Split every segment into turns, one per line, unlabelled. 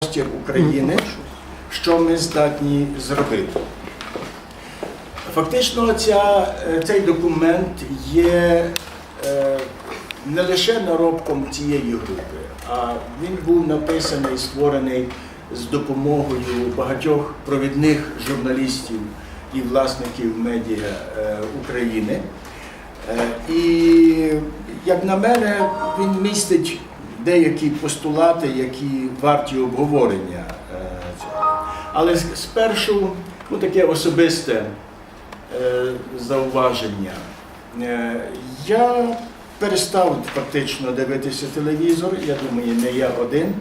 простір України, що ми здатні зробити. Фактично, ця, е, цей документ є е, не лише наробком цієї групи, а він був написаний створений з допомогою багатьох провідних журналістів і власників медіа е, України. Е, І, як на мене, він містить деякі постулати, які варті обговорення. е. Але спершу ну, таке особисте е, зауваження. Е, Я перестав фактично дивитися телевізор, я думаю, не я один,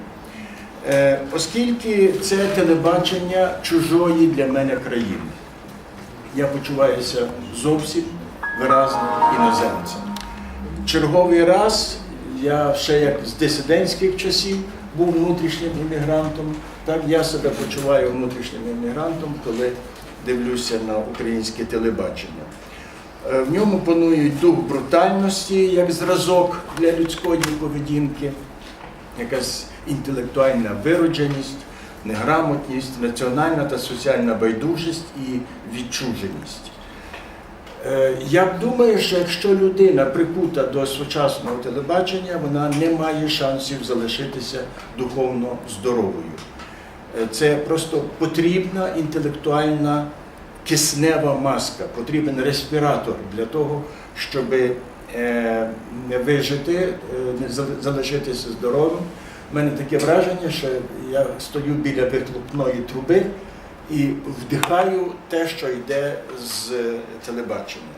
оскільки це телебачення чужої для мене країни. Я почуваюся зовсім виразно іноземцем. Черговий раз я ще як з дисидентських часів був внутрішнім іммігрантом, так я себе почуваю внутрішнім іммігрантом, коли дивлюся на українське телебачення. Е, В ньому панують дух брутальності як зразок для людської поведінки, якась інтелектуальна виродженість, неграмотність, національна та соціальна байдужість і відчуженість. Е, Я думаю, що якщо людина прикута до сучасного телебачення, вона не має шансів залишитися духовно здоровою. Е, Це просто потрібна інтелектуальна киснева маска, потрібен респіратор для того, щоб е, не вижити, не залишитися здоровим. У мене таке враження, що я стою біля вихлопної труби і вдихаю те, що йде з телебачення.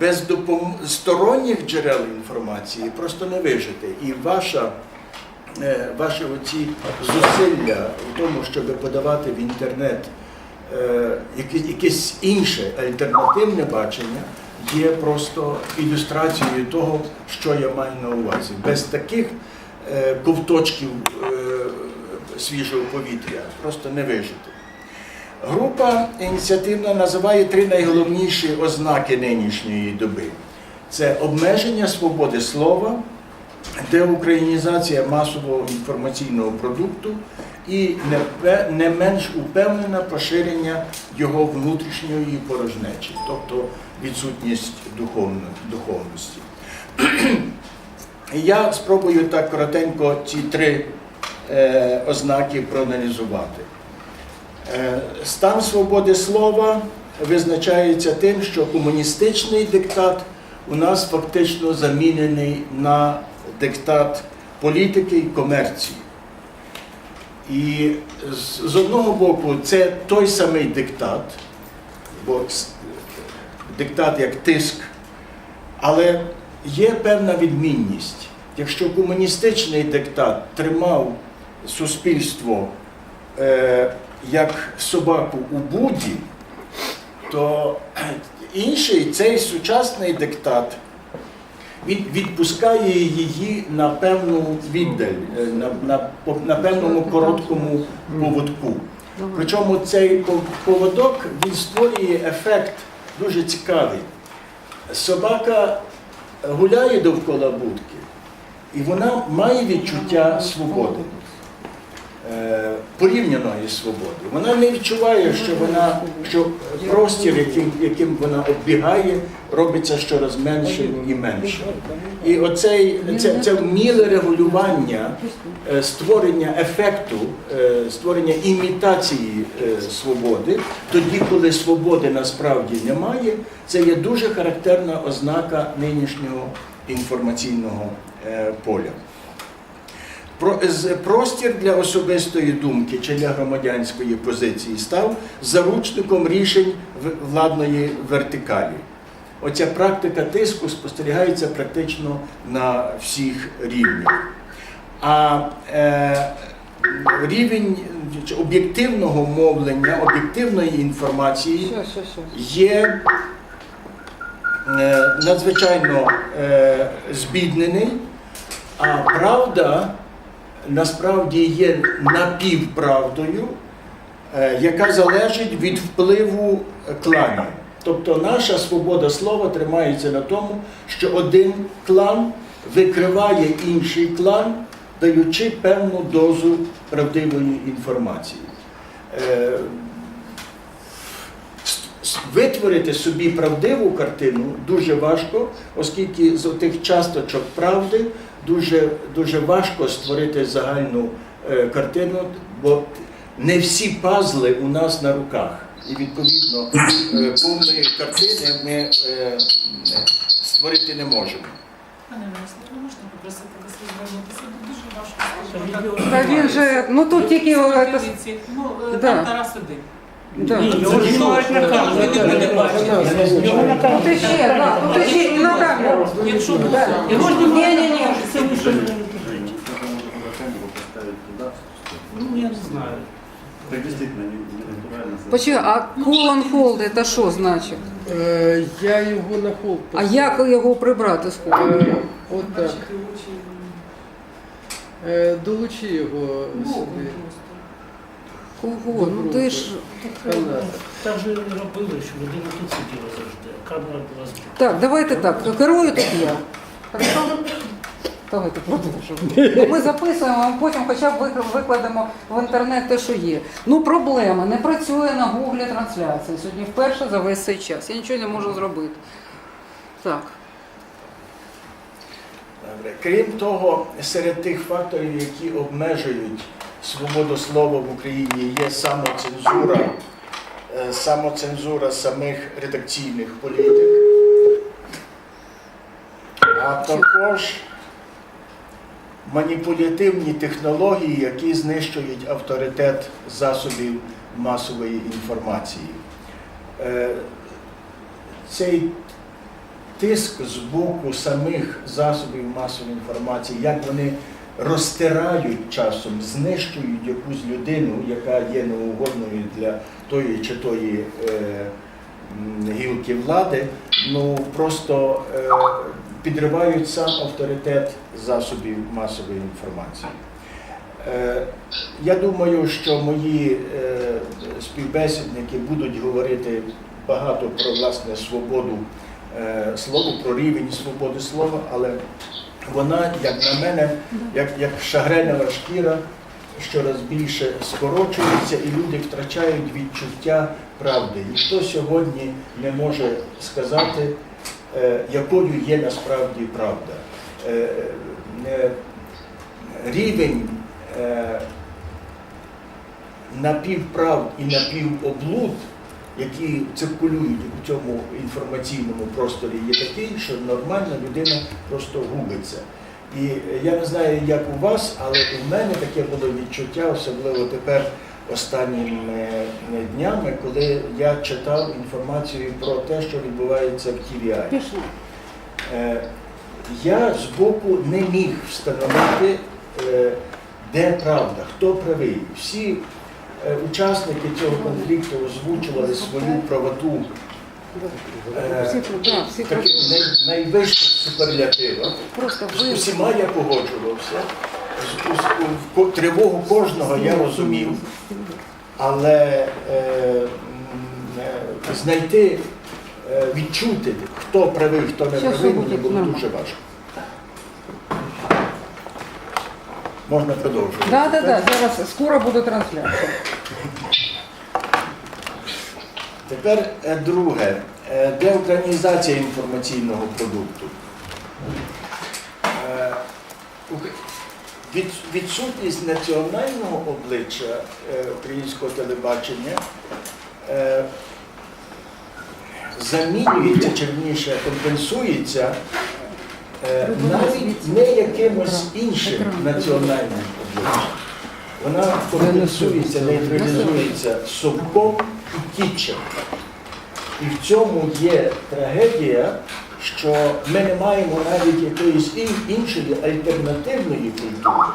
Без допом... сторонніх джерел інформації просто не вижити. І ваша, е, ваші оці зусилля в тому, щоб подавати в інтернет е, якесь інше альтернативне бачення, є просто ілюстрацією того, що я маю на увазі. Без таких е, ковточків е, свіжого повітря просто не вижити. Група ініціативна називає три найголовніші ознаки нинішньої доби: це обмеження свободи слова, деукраїнізація масового інформаційного продукту і не менш упевнене поширення його внутрішньої порожнечі, тобто відсутність духовності. Я спробую так коротенько ці три е, ознаки проаналізувати. Е, Стан свободи слова визначається тим, що комуністичний диктат у нас фактично замінений на диктат політики і комерції. І з- одного боку, це той самий диктат, бо диктат як тиск, але є певна відмінність. Якщо комуністичний диктат тримав суспільство е, як собаку у буді, то інший цей сучасний диктат він відпускає її на певну віддаль, е, на, на, на певному короткому поводку. Причому цей поводок він створює ефект дуже цікавий. Собака гуляє довкола будки, і вона має відчуття свободи, порівняної свободи. Вона не відчуває, що вона що простір, яким, яким вона оббігає, робиться щораз меншим і меншим. І оцей це, це вміле регулювання е, створення ефекту, е, створення імітації е, свободи, тоді, коли свободи насправді немає, це є дуже характерна ознака нинішнього інформаційного е, поля. Простір для особистої думки чи для громадянської позиції став заручником рішень владної вертикалі. Оця практика тиску спостерігається практично на всіх рівнях. А е, рівень об'єктивного мовлення, об'єктивної інформації є е, надзвичайно е, збіднений, а правда насправді є напівправдою, е, яка залежить від впливу кланів. Тобто наша свобода слова тримається на тому, що один клан викриває інший клан, даючи певну дозу правдивої інформації. Е, Витворити собі правдиву картину дуже важко, оскільки з тих часточок правди дуже, дуже важко створити загальну е, картину, бо не всі пазли у нас на руках. І відповідно е, повної картини ми е, створити не можемо.
Пане Мирославе, ви можете попросити звернутися? Дуже важко
Та він же, ну тут тільки
Ну, там Тарас один.
да.
Ні, його ж на камеру.
Не.
Його на камеру.
Тут ще, да, тут ще і на камеру.
Якщо
Його ж
Ні,
знімають
ні,
на
ні.
Це ви не?
Ну,
я не знаю.
Так действительно, не, не натурально.
Почекай, а on hold це що значить?
Е, Я його на холд
А як його прибрати з холду?
Е, От так. Е, Долучи його сюди.
Кого? Ну ти ж.
Так же робили, що людина тут сиділа завжди, а камера була збита.
Так, давайте так. Керую тут я. Хорошо? Давайте продовжуємо. Ну, Ми записуємо, а потім хоча б викладемо в інтернет те, що є. Ну, проблема. Не працює на гуглі трансляція. Сьогодні вперше за весь цей час. Я нічого не можу зробити. Так.
Добре. Крім того, серед тих факторів, які обмежують свободу слова в Україні, є самоцензура, е, самоцензура самих редакційних політик, а також маніпулятивні технології, які знищують авторитет засобів масової інформації. Е, Цей тиск з боку самих засобів масової інформації, як вони розтирають часом, знищують якусь людину, яка є неугодною для тої чи тої е, гілки влади, ну просто е, підривають сам авторитет засобів масової інформації. Е, Я думаю, що мої е, співбесідники будуть говорити багато про власне свободу е, слова, про рівень свободи слова, але вона, як на мене, як, як шагренева шкіра, щораз більше скорочується, і люди втрачають відчуття правди. Ніхто сьогодні не може сказати, якою є насправді правда. Е, е, Рівень е, напівправд і напівоблуд, які циркулюють у цьому інформаційному просторі, є такий, що нормальна людина просто губиться. І е, я не знаю, як у вас, але у мене таке було відчуття, особливо тепер останніми е, днями, коли я читав інформацію про те, що відбувається в.
Пішло.
Е, Я збоку не міг встановити, е, де правда, хто правий. Всі учасники цього конфлікту озвучували свою правоту в таких найвищих суперлятивах. З усіма я погоджувався. Тривогу кожного я розумів, але е, е, знайти, е, відчути, хто правий, хто не правий, мені було дуже важко. Можна продовжувати.
Да, да, да. Зараз скоро буде трансляція.
Тепер е, друге. Деукраїнізація інформаційного продукту. Відсутність національного обличчя е, українського телебачення е, замінюється, чи вірніше компенсується е, навіть не якимось іншим національним обличчям. Вона компенсується, нейтралізується совком і кітчем. І в цьому є трагедія, що ми не маємо навіть якоїсь іншої альтернативної культури.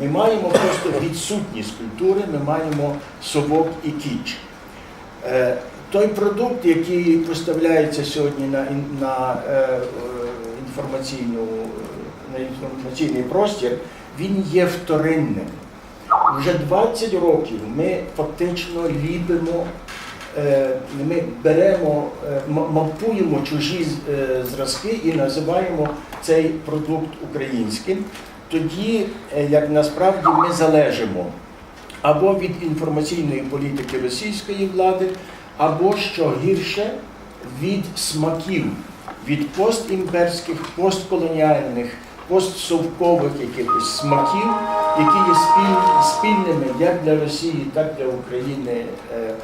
Ми маємо просто відсутність культури, ми маємо совок і кіч. Е, Той продукт, який поставляється сьогодні на, на, е, інформаційну, на інформаційний простір, він є вторинним. Вже 20 років ми фактично ліпимо, ми беремо, е, мапуємо чужі е, зразки і називаємо цей продукт українським. Тоді, е, як насправді ми залежимо або від інформаційної політики російської влади, або що гірше від смаків, від постімперських, постколоніальних, постсовкових якихось смаків, які є спільними як для Росії, так і для України е,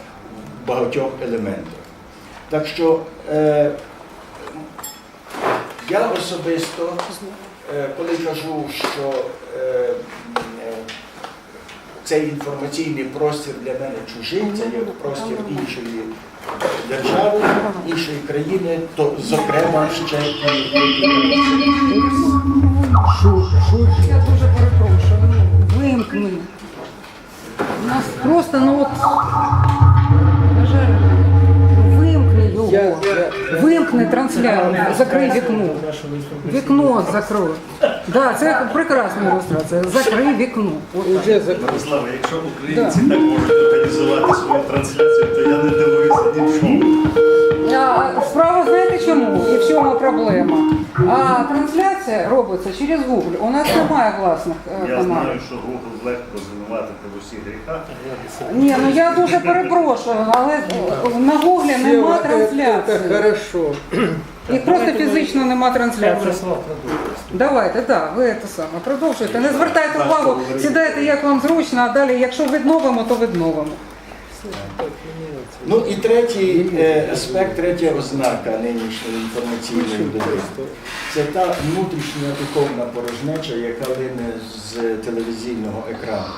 багатьох елементах. Так що е, я особисто, е, коли кажу, що е, е, цей інформаційний простір для мене чужий, це є простір іншої держави, іншої країни, то зокрема ще і
Я дуже перепрошую. Ну, вимкни. У нас просто, ну от.
Я,
Вимкни трансляцію, закрий вікно. Вікно закрой. Да, це прекрасна ілюстрація. Закрий вікно.
Вже закрив.
Мирослава, якщо українці так можуть організувати свою трансляцію, то я не дивуюся ні в чому
проблема? А трансляція робиться через Google. У нас немає власних е,
Я
команд.
знаю, що Google легко звинуватити в усіх гріхах.
Ні, ну я дуже перепрошую, але е, на Гуглі нема
Це
трансляції.
хорошо.
Їх просто фізично нема трансляції. Давайте, так, ви це саме продовжуйте. Не звертайте увагу, сідайте як вам зручно, а далі, якщо відновимо, то відновимо.
Ну і третій е, аспект, третя ознака нинішньої інформаційної доби. Це та внутрішня духовна порожнеча, яка лине з телевізійного екрану.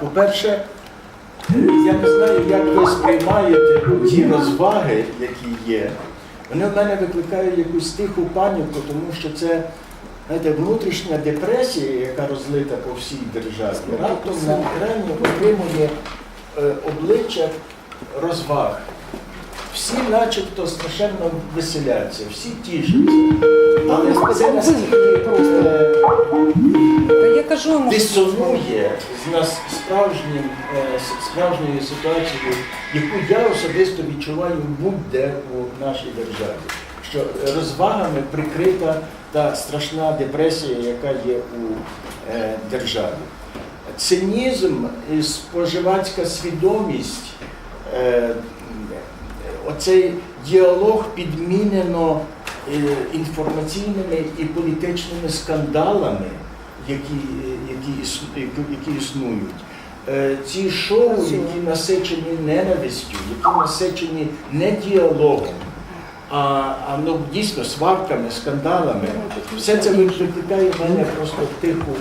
По-перше, я не знаю, як ви сприймаєте ті розваги, які є. Вони в мене викликають якусь тиху паніку, тому що це знаєте, внутрішня депресія, яка розлита по всій державі, раптом на екрані отримує е, обличчя розваг. Всі начебто страшенно веселяться, всі тішаться. Але це настільки е,
Та я кажу йому,
дисонує з нас справжнім, е, справжньою ситуацією, яку я особисто відчуваю будь-де у нашій державі. Що розвагами прикрита та страшна депресія, яка є у е, державі. Цинізм і споживацька свідомість, оцей діалог підмінено е, інформаційними і політичними скандалами, які, е, які, які- існують. Е, Ці шоу, які насичені ненавистю, які насичені не діалогом, а, а ну, дійсно сварками, скандалами, все це викликає в мене просто тиху,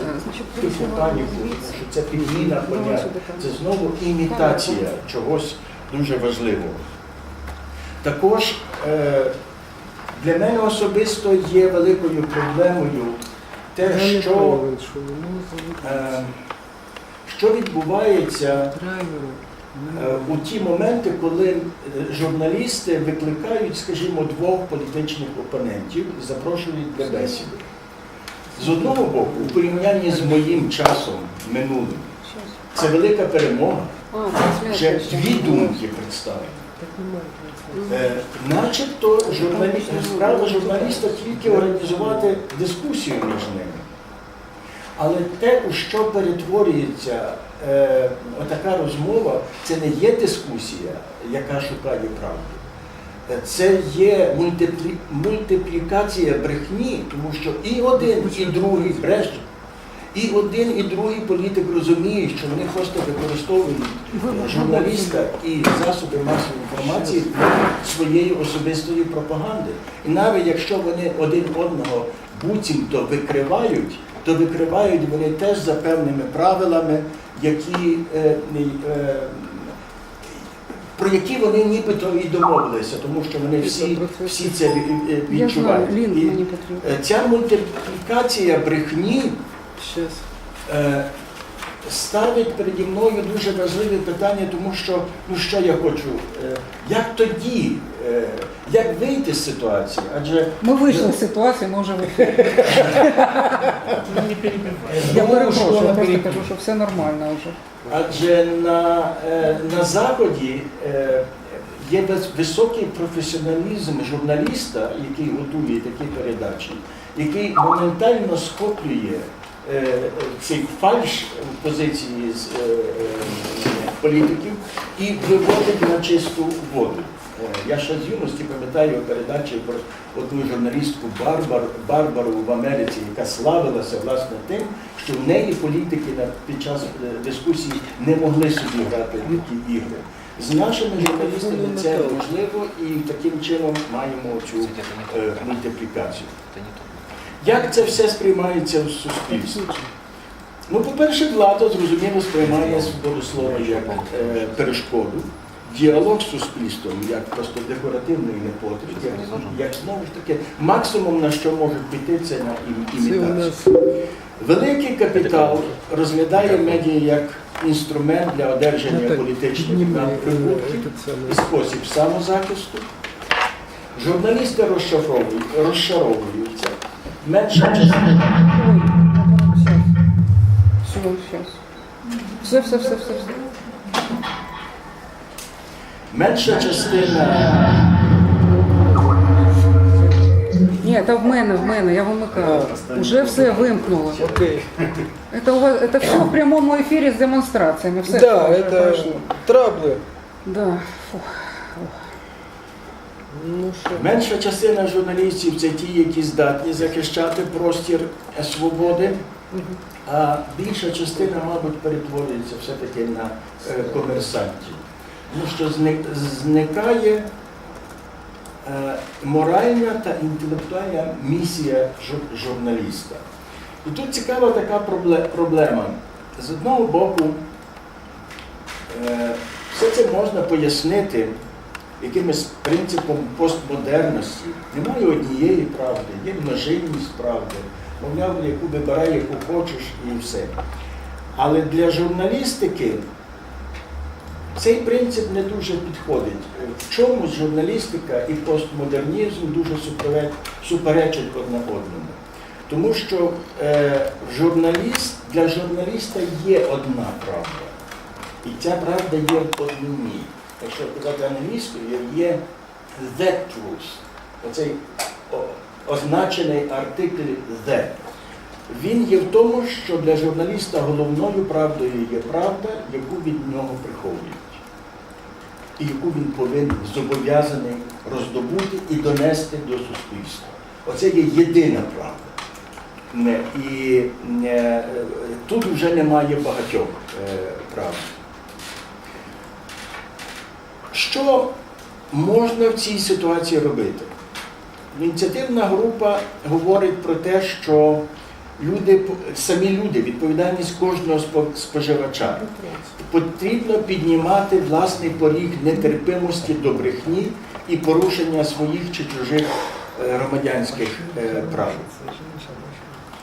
тиху паніку, що це підміна понять, це знову імітація чогось дуже важливого. Також е, для мене особисто є великою проблемою те, що, е, що відбувається е, у ті моменти, коли журналісти викликають, скажімо, двох політичних опонентів і запрошують для бесіди. З одного боку, у порівнянні з моїм часом минулим, це велика перемога. Вже дві думки представлені. Е, Начебто журналі... справа журналіста тільки організувати дискусію між ними. Але те, у що перетворюється е, отака розмова, це не є дискусія, яка шукає правду. Е, Це є мультиплі... мультиплікація брехні, тому що і один, і другий брешуть. І один, і другий політик розуміє, що вони просто використовують е, журналіста і засоби масової інформації своєї особистої пропаганди. І навіть якщо вони один одного буцімто викривають, то викривають вони теж за певними правилами, які, е, е, про які вони нібито і домовилися, тому що вони всі, всі це е, відчувають. І, е, Ця мультиплікація брехні е, ставить переді мною дуже важливе питання, тому що ну що я хочу, е, як тоді, е, як вийти з ситуації? Адже
Ми вийшли з ситуації, ми вже.
Ну.
Я перепрошую, я просто кажу, що все нормально вже.
Адже на, е, на Заході е, є високий професіоналізм журналіста, який готує такі передачі, який моментально схоплює е, цей фальш позиції з е, е, політиків і виводить на чисту воду. Е, Я ще з юності пам'ятаю передачі про одну журналістку Барбар, Барбару в Америці, яка славилася власне тим, що в неї політики під час е, дискусії не могли собі грати в такі ігри. З нашими журналістами це можливо і таким чином маємо цю е, мультиплікацію. Як це все сприймається в суспільстві? Ну, по-перше, влада зрозуміло сприймає свободу слова як е, перешкоду, діалог з суспільством як просто декоративний непотріб, як, як знову ж таки максимум на що можуть піти, це на ім- імітацію. Великий капітал розглядає медіа як інструмент для одержання
Наталь,
політичних
е,
надприбутків і спосіб самозахисту. Журналісти розшаровують, розшаровуються Менша частина.
Ой, сейчас. Все, сейчас. Все, все, все, все, все.
Менша частина
Ні, це в мене, в мене, я вимикаю. Уже все вимкнуло.
Окей.
Это, у вас, это все в прямому ефірі з демонстраціями. Все
Да,
вже
это
пройшло.
трабли.
Да. Фу.
Ну що?
менша частина журналістів це ті, які здатні захищати простір е, свободи, а більша частина, мабуть, перетворюється все-таки на е, комерсантів. Тому що зник- зникає е, моральна та інтелектуальна місія жур- журналіста. І тут цікава така проблема. З одного боку, все це можна пояснити якимось принципом постмодерності. Немає однієї правди, є множинність правди. Мовляв, яку вибирай, яку хочеш і все. Але для журналістики цей принцип не дуже підходить. В чомусь журналістика і постмодернізм дуже суперечать одне одному. Тому що е, журналіст, для журналіста є одна правда. І ця правда є в одній. Якщо казати англійською, є the truth. Оцей означений артикль the. Він є в тому, що для журналіста головною правдою є правда, яку від нього приховують. І яку він повинен зобов'язаний роздобути і донести до суспільства. Оце є єдина правда. І тут вже немає багатьох е, правд. Що можна в цій ситуації робити? Ініціативна група говорить про те, що люди, самі люди, відповідальність кожного споживача. Потрібно піднімати власний поріг нетерпимості до брехні і порушення своїх чи чужих е, громадянських е, прав.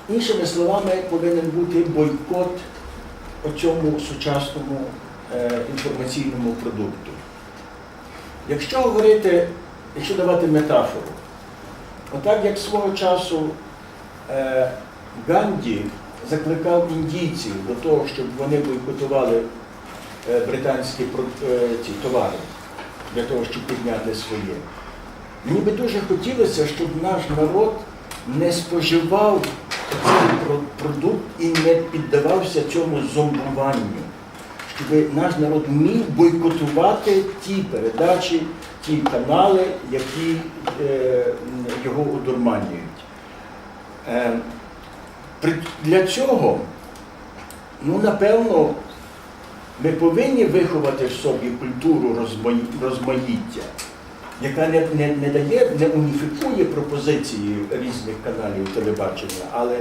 Іншими словами, повинен бути бойкот цьому сучасному е, інформаційному продукту. Якщо говорити, якщо давати метафору, отак як свого часу е, Ганді закликав індійців до того, щоб вони бойкотували е, британські е, ці товари для того, щоб підняти своє. Мені би дуже хотілося, щоб наш народ не споживав цей продукт і не піддавався цьому зомбуванню щоб наш народ міг бойкотувати ті передачі, ті канали, які е, його одурманюють. Е, для цього, ну, напевно, ми повинні виховати в собі культуру розмаїття, яка не, не, не дає, не уніфікує пропозиції різних каналів телебачення, але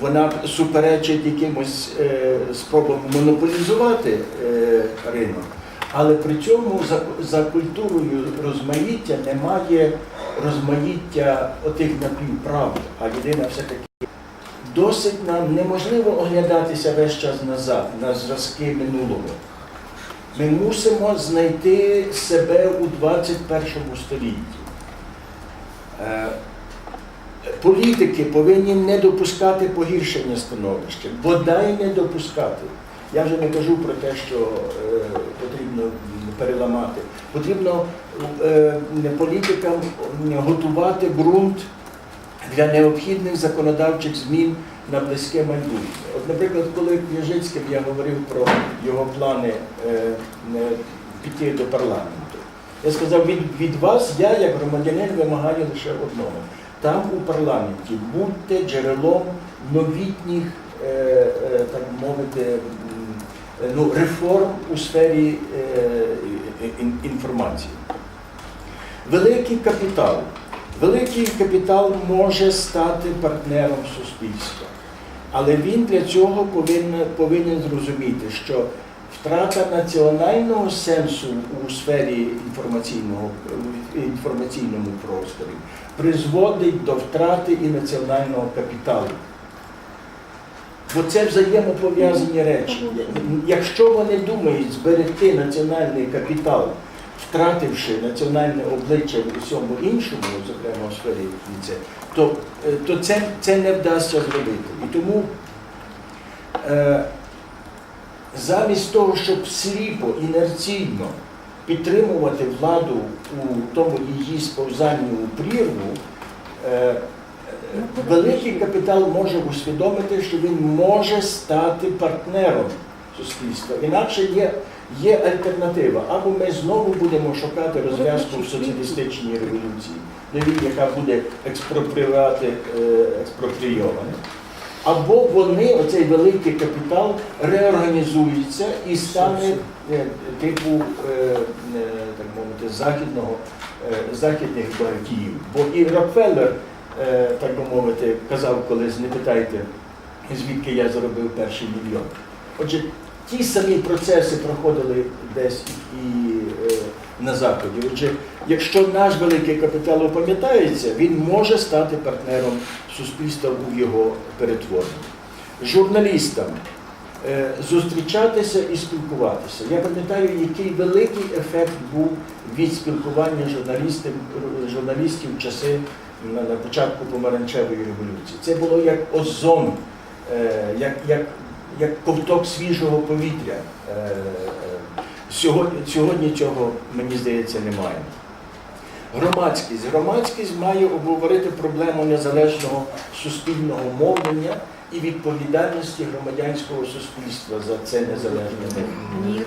вона суперечить якимось е, спробам монополізувати е, ринок. Але при цьому за, за культурою розмаїття немає розмаїття отих напівправд, а єдина все-таки досить нам неможливо оглядатися весь час назад на зразки минулого. Ми мусимо знайти себе у 21 столітті. Політики повинні не допускати погіршення становища, бодай не допускати. Я вже не кажу про те, що е, потрібно переламати. Потрібно е, політикам готувати ґрунт для необхідних законодавчих змін на близьке майбутнє. От, наприклад, коли Княжицьким я говорив про його плани е, е, піти до парламенту, я сказав, від, від вас я, як громадянин, вимагаю лише одного. Там у парламенті будьте джерелом новітніх, е, е, так мовити, е, ну, реформ у сфері інформації. Великий капітал. Великий капітал може стати партнером суспільства, але він для цього повинен, повинен зрозуміти, що втрата національного сенсу у сфері інформаційного інформаційному просторі призводить до втрати і національного капіталу. Бо це взаємопов'язані речі. Якщо вони думають зберегти національний капітал, втративши національне обличчя в усьому іншому, зокрема у сфері це, то, е, то це, це не вдасться зробити. І тому е, замість того, щоб сліпо, інерційно підтримувати владу у тому її сповзанні прірву, е, е, великий капітал може усвідомити, що він може стати партнером суспільства. Інакше є, є альтернатива. Або ми знову будемо шукати розв'язку в соціалістичній революції, яка буде експропріювати е, експропрійоване. Або вони, оцей великий капітал, реорганізується і стане е, типу, е, е, так мовити, західного, західних багатіїв. Бо і Рокфеллер, так би мовити, казав колись, не питайте, звідки я заробив перший мільйон. Отже, ті самі процеси проходили десь і на Заході. Отже, якщо наш великий капітал опам'ятається, він може стати партнером суспільства у його перетворенні. Журналістам е, зустрічатися і спілкуватися. Я пам'ятаю, який великий ефект був від спілкування журналістів, журналістів в часи на, початку помаранчевої революції. Це було як озон, е, як, як, як ковток свіжого повітря. Сьогодні, сьогодні цього, мені здається, немає. Громадськість. Громадськість має обговорити проблему незалежного суспільного мовлення і відповідальності громадянського суспільства за це незалежне мовлення.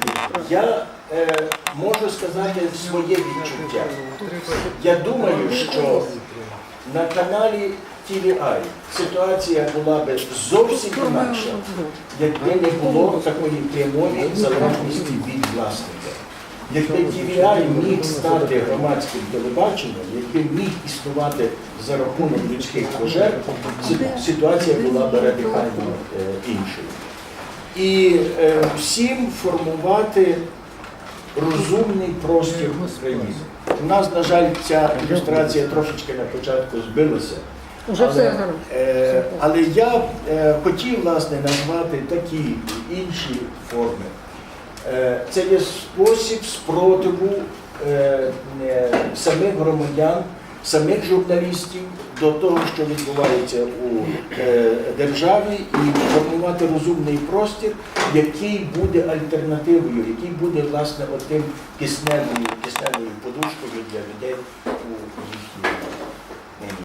Я е, можу сказати своє відчуття. Я думаю, що на каналі TVI ситуація була би зовсім інакша, якби не було такої прямої залежності від власника. Якби TVI міг стати громадським телебаченням, якби міг існувати за рахунок людських пожертв, ситуація була б радикально е, іншою. І е, всім формувати розумний простір України. У нас, на жаль, ця ілюстрація трошечки на початку збилася.
Уже все.
Е, але я е, хотів власне назвати такі інші форми. Е, це є спосіб спротиву е, е, самих громадян, самих журналістів до того, що відбувається у е, державі, і формувати розумний простір, який буде альтернативою, який буде власне отим кисневою, кисневою подушкою для людей